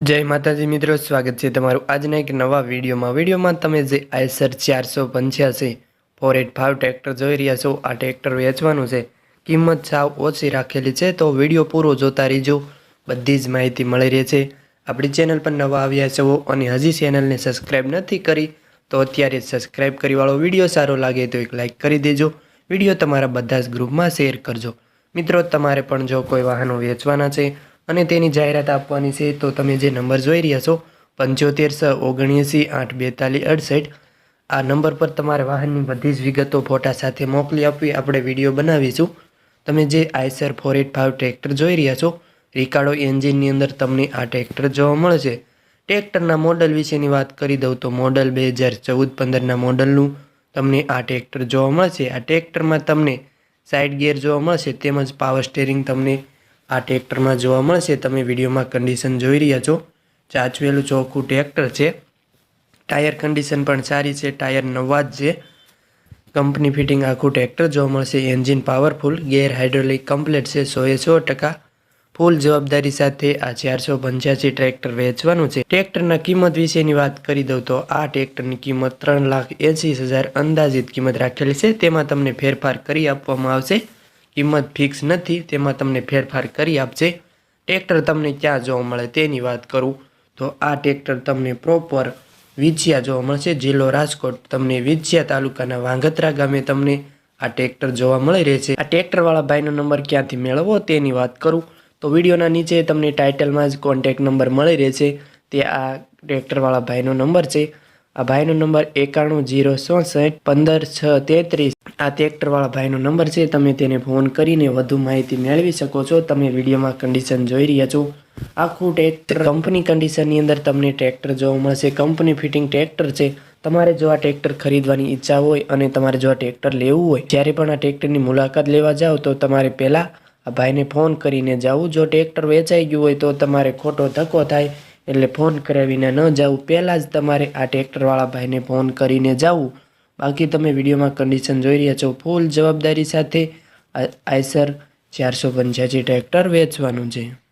જય માતાજી મિત્રો, સ્વાગત છે તમારું આજના એક નવા વિડીયોમાં. વિડીયોમાં તમે જે આઈસર ચારસો પંચ્યાસી ફોર એટ ફાઇવ ટ્રેક્ટર જોઈ રહ્યા છો, આ ટ્રેક્ટર વેચવાનું છે. કિંમત સાવ ઓછી રાખેલી છે, તો વીડિયો પૂરો જોતા રહીજો. બધી જ માહિતી મળી રહે છે. આપણી ચેનલ પર નવા આવ્યા છો અને હજી ચેનલને સબસ્ક્રાઈબ નથી કરી, તો અત્યારે સબસ્ક્રાઈબ કરીવાળો વીડિયો સારો લાગે તો એક લાઇક કરી દેજો. વીડિયો તમારા બધા જ ગ્રુપમાં શેર કરજો. મિત્રો, તમારે પણ જો કોઈ વાહનો વેચવાના છે અને તેની જાહેરાત આપવાની છે તો તમે જે નંબર જોઈ રહ્યા છો, પંચોતેર છ ઓગણએંસી આઠ બેતાલીસ અડસઠ, આ નંબર પર તમારે વાહનની બધી જ વિગતો ફોટા સાથે મોકલી આપવી, આપણે વીડિયો બનાવીશું. તમે જે Eicher four eight five tractor જોઈ રહ્યા છો રિકાડો એન્જિનની અંદર તમને આ ટ્રેક્ટર જોવા મળશે. ટ્રેક્ટરના મોડલ વિશેની વાત કરી દઉં તો મોડલ બે હજાર ચૌદ પંદરના મોડલનું તમને આ ટ્રેક્ટર જોવા મળશે. આ ટ્રેક્ટરમાં તમને સાઇડ ગિયર જોવા મળશે, તેમજ પાવર સ્ટેરિંગ તમને આ ટ્રેક્ટરમાં જોવા મળશે. તમે વિડીયોમાં કન્ડિશન જોઈ રહ્યા છો. ચાચવેલું ચોખ્ખું ટ્રેક્ટર છે. ટાયર કન્ડિશન પણ સારી છે. ટાયર નવા જ છે. કંપની ફિટિંગ આખું ટ્રેક્ટર જોવા મળશે. Engine powerful gear hydraulic complete છે. સોએ સો ટકા ફૂલ જવાબદારી સાથે આ ચારસો પંચ્યાસી ટ્રેક્ટર વેચવાનું છે. ટ્રેક્ટરના કિંમત વિશેની વાત કરી દઉં તો આ ટ્રેક્ટરની કિંમત ત્રણ લાખ એંસી હજાર અંદાજિત કિંમત રાખેલી છે. તેમાં તમને ફેરફાર કરી આપવામાં આવશે. કિંમત ફિક્સ નથી, તેમાં તમને ફેરફાર કરી આપશે ટ્રેક્ટર તમને ક્યાં જોવા મળે તેની વાત કરું. તો આ ટ્રેક્ટર તમને પ્રોપર વિછિયા જોવા મળશે. જિલ્લો રાજકોટ તમને વિછિયા તાલુકાના વાંગત્રા ગામે તમને આ ટ્રેક્ટર જોવા મળી રહે છે આ ટ્રેક્ટરવાળા ભાઈનો નંબર ક્યાંથી મેળવવો તેની વાત કરું. તો વિડીયોના નીચે તમને ટાઇટલમાં જ કોન્ટેક નંબર મળી રહેશે. તે આ ટ્રેક્ટરવાળા ભાઈનો નંબર છે. આ ભાઈનો નંબર એકાણું જીરો ચોસઠ પંદર છ તેત્રીસ. આ ટ્રેક્ટરવાળા ભાઈનો નંબર છે, તમે તેને ફોન કરીને વધુ માહિતી મેળવી શકો છો. તમે વિડીયોમાં કન્ડિશન જોઈ રહ્યા છો. આખું ટ્રેક્ટર કંપની કન્ડિશનની અંદર તમને ટ્રેક્ટર જોવા મળશે. કંપની ફિટિંગ ટ્રેક્ટર છે. તમારે જો આ ટ્રેક્ટર ખરીદવાની ઈચ્છા હોય અને તમારે જો આ ટ્રેક્ટર લેવું હોય, જ્યારે પણ આ ટ્રેક્ટરની મુલાકાત લેવા જાઓ તો તમારે પહેલાં આ ભાઈને ફોન કરીને જાવું. જો ટ્રેક્ટર વેચાઈ ગયું હોય, તો તમારે ખોટો ધક્કો થાય. એટલે ફોન કરાવીને ન જવું. પહેલાં જ તમારે આ ટ્રેક્ટરવાળા ભાઈને ફોન કરીને જવું. બાકી તમે વિડીયોમાં કન્ડિશન જોઈ રહ્યા છો. ફૂલ જવાબદારી સાથે આ આયસર ચારસો પંચ્યાસી ટ્રેક્ટર વેચવાનું છે.